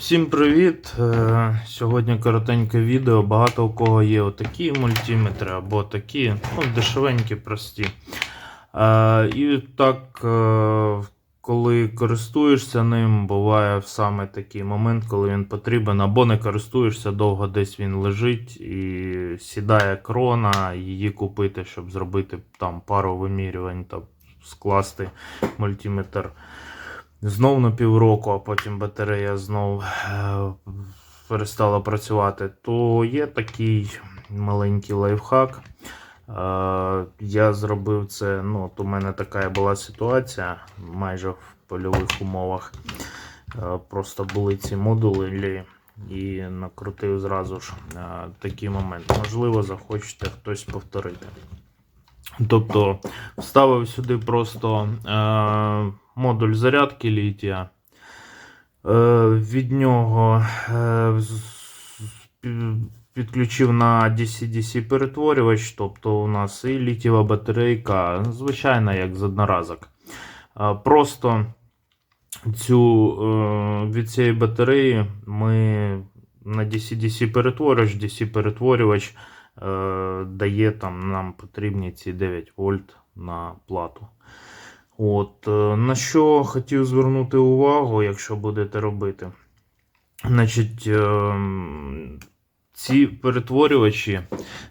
Всім привіт! Е, Сьогодні коротеньке відео. Багато у кого є отакі мультиметри або такі, ну, дешевенькі, прості. Е, І так, е, коли користуєшся ним, буває саме такий момент, коли він потрібен, або не користуєшся, довго десь він лежить і сідає крона, її купити, щоб зробити там пару вимірювань та скласти мультиметр знов на півроку, а потім батарея знов е, перестала працювати, то є такий маленький лайфхак. Е, Я зробив це. Ну, от у мене така була ситуація майже в польових умовах. Е, Просто були ці модулі і накрутив зразу ж такий момент. Можливо, захочете хтось повторити. Тобто вставив сюди просто е, модуль зарядки літія. Е, від нього е, підключив на DC-DC перетворювач, тобто у нас і літієва батарейка, звичайна, як з одноразок. Е, просто цю, е, від цієї батареї ми на DC-DC перетворювач, DC перетворювач е, дає там нам потрібні ці 9 вольт на плату. От, е, на що хотів звернути увагу, якщо будете робити. Значить, е, ці перетворювачі,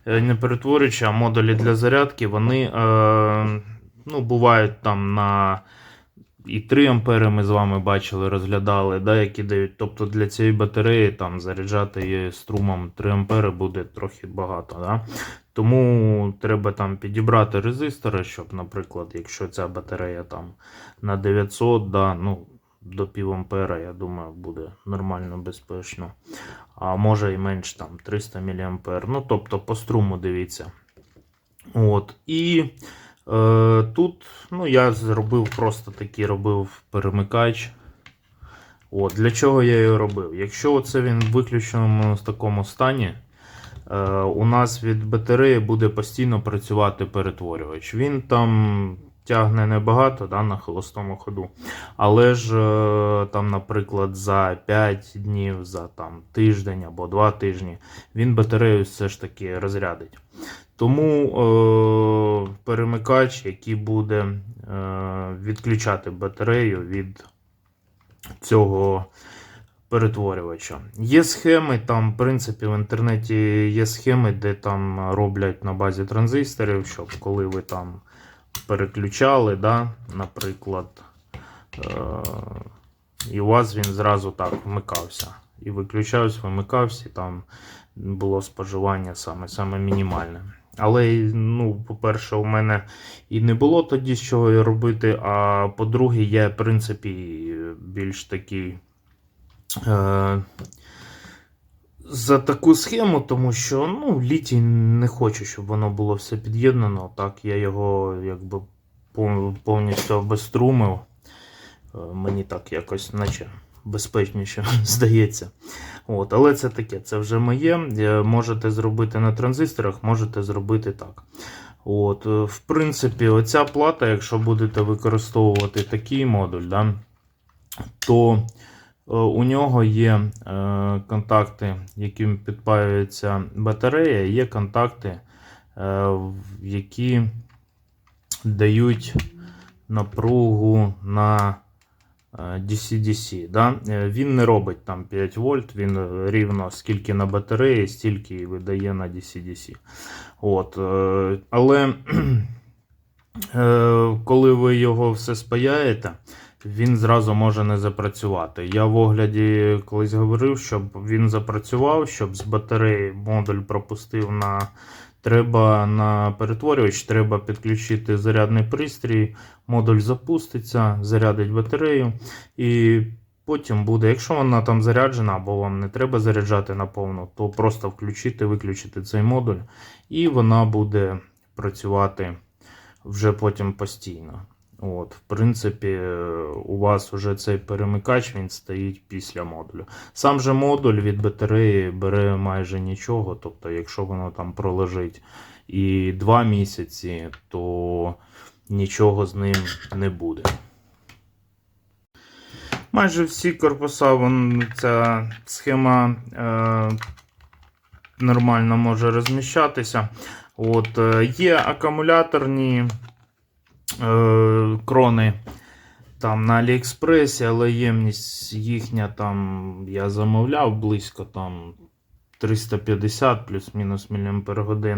е, не перетворювачі, а модулі для зарядки, вони е, ну, бувають там на і 3 ампери ми з вами бачили, розглядали, да, які дають. Тобто для цієї батареї там заряджати її струмом 3 ампери буде трохи багато. Да? Тому треба там підібрати резистори, щоб, наприклад, якщо ця батарея там на 900, да, ну, до пів ампера, я думаю, буде нормально безпечно. А може і менш там 300 мА. Ну, тобто по струму дивіться. От. І тут ну, я зробив просто такий робив перемикач. От, для чого я його робив? Якщо це він в виключеному такому стані, е, у нас від батареї буде постійно працювати перетворювач. Він там тягне небагато да, на холостому ходу. Але ж е, там, наприклад, за 5 днів, за там, тиждень або 2 тижні він батарею все ж таки розрядить. Тому е, перемикач, який буде е, відключати батарею від цього перетворювача. Є схеми, там, в принципі, в інтернеті є схеми, де там роблять на базі транзисторів, щоб коли ви там переключали, да, наприклад, е, і у вас він зразу так вмикався. І виключався, вимикався, і там було споживання саме, саме мінімальне. Але, ну, по-перше, у мене і не було тоді з чого робити. А по-друге, я, в принципі, більш такий е, за таку схему, тому що ну, літій не хочу, щоб воно було все під'єднано. Так, я його якби повністю обеструмив. Е, Мені так якось, наче безпечніше здається. От, але це таке, це вже моє. Е, Можете зробити на транзисторах, можете зробити так. От, е, в принципі, оця плата, якщо будете використовувати такий модуль, да, то е, у нього є контакти, яким підпаюється батарея, є контакти, які дають напругу на DC-DC. Да? Е, Він не робить там 5 вольт, він е, рівно скільки на батареї, стільки і видає на DC-DC. От, е, але е, коли ви його все спаяєте, він зразу може не запрацювати. Я в огляді колись говорив, щоб він запрацював, щоб з батареї модуль пропустив на. Треба на перетворювач, треба підключити зарядний пристрій, модуль запуститься, зарядить батарею, і потім буде, якщо вона там заряджена, або вам не треба заряджати наповну, то просто включити, виключити цей модуль, і вона буде працювати вже потім постійно. От, в принципі, у вас вже цей перемикач він стоїть після модулю. Сам же модуль від батареї бере майже нічого. Тобто, якщо воно там пролежить і 2 місяці, то нічого з ним не буде. Майже всі корпуса, вон, ця схема е, нормально може розміщатися. От, е, є акумуляторні крони там на Аліекспресі, але ємність їхня там я замовляв близько там 350 плюс-мінус мАч.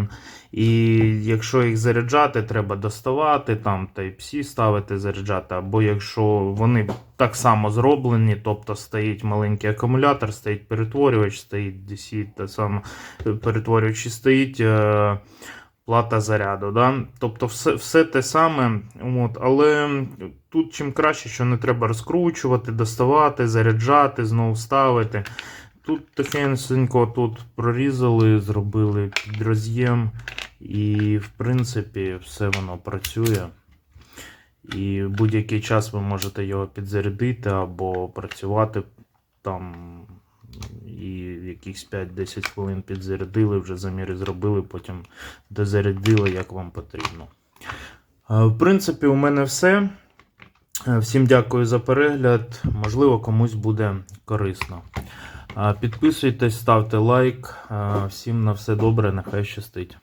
І якщо їх заряджати, треба доставати, там Type-C ставити, заряджати. Або якщо вони так само зроблені, тобто стоїть маленький акумулятор, стоїть перетворювач, стоїть DC, та саме перетворювач і стоїть. Е- Плата заряду, да? тобто все, все те саме, от, але тут чим краще, що не треба розкручувати, доставати, заряджати, знову ставити. Тут тихенько тут прорізали, зробили під роз'єм, і в принципі все воно працює. І будь-який час ви можете його підзарядити або працювати там. І якихось 5-10 хвилин підзарядили, вже заміри зробили, потім дозарядили, як вам потрібно. В принципі, у мене все. Е, Всім дякую за перегляд. Можливо, комусь буде корисно. Підписуйтесь, ставте лайк. Всім на все добре, нехай щастить.